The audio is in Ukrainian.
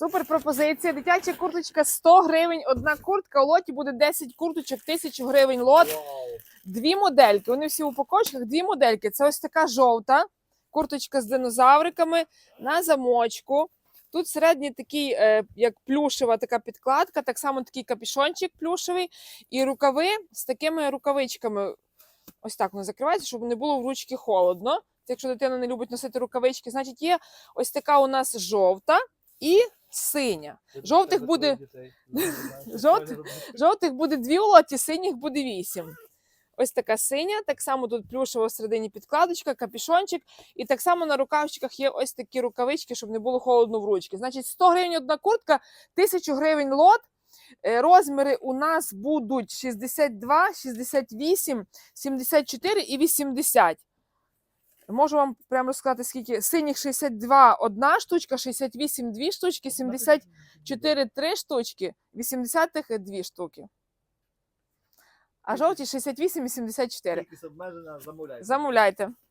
Супер пропозиція. Дитяча курточка 100 гривень. Одна куртка. У лоті буде 10 курточок, 1000 гривень лот. Дві модельки. Вони всі в упаковочках. Дві модельки. Це ось така жовта курточка з динозавриками на замочку. Тут середній такий, е, як плюшева така підкладка, так само такий капішончик плюшевий, і рукави з такими рукавичками. Ось так воно закривається, щоб не було в ручки холодно. Якщо дитина не любить носити рукавички, значить є ось така у нас жовта і синя. Жовтих буде- Жовтих? Жовтих буде дві лоті, синіх буде вісім. Ось така синя, так само тут плюшева всередині підкладочка, капішончик, і так само на рукавчиках є ось такі рукавички, щоб не було холодно в ручки. Значить, 100 гривень одна куртка, 1000 гривень лот. Е, Розміри у нас будуть 62, 68, 74 і 80. Можу вам прямо розказати, скільки синіх 62 одна штучка, 68 дві штучки, 74 три штучки, 80-х дві штуки. А жовті 68 і 74. Обмежена, замовляйте. Замовляйте.